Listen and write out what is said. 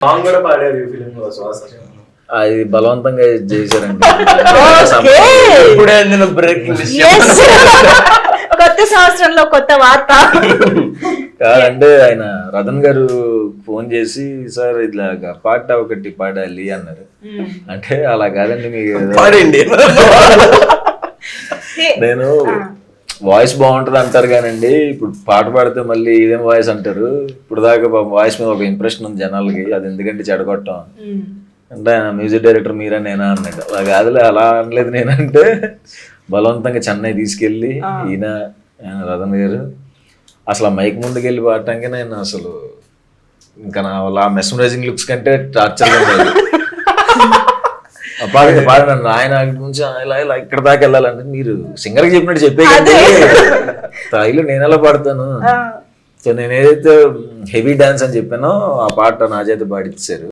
Song కూడా పాడారు ఈ ఫిలిం లో శ్వాస అది బలవంతంగా చేశారండి. ఇప్పుడే నేను బ్రేకింగ్. కొత్త సంవత్సరంలో కొత్త వార్త. కాదంటే ఆయన రతన్ గారు ఫోన్ చేసి సార్ ఇట్లాగా పాట ఒకటి పాడాలి అన్నారు. అంటే అలా కాదండి మీకు పాడండి. నేను వాయిస్ బాగుంటది అంటారు కానండి. ఇప్పుడు పాట పాడితే మళ్ళీ ఇదేం వాయిస్ అంటారు. ఇప్పుడు దాకా వాయిస్ మీద ఒక ఇంప్రెషన్ ఉంది జనాలకి. అది ఎందుకంటే చెడగొట్టం అంటే ఆయన మ్యూజిక్ డైరెక్టర్ మీరా నేనా అన్నాడు అలా కాదులే అలా అనలేదు నేనంటే. బలవంతంగా చెన్నై తీసుకెళ్ళి ఈయన రతన్ గారు. అసలు ఆ మైక్ ముందుకు వెళ్ళి పాడటానికి నేను అసలు ఇంకా నా వాళ్ళ మెస్మరైజింగ్ లుక్స్ కంటే టార్చర్ పాడండి పాడండి ఆయన నుంచి ఇలా ఇలా ఇక్కడ దాకా వెళ్ళాలంటే మీరు సింగర్కి చెప్పినట్టు చెప్పే స్థాయిలో నేను ఎలా పాడతాను? సో నేను ఏదైతే హెవీ డాన్స్ అని చెప్పానో ఆ పాట నా చేత పాడిచ్చారు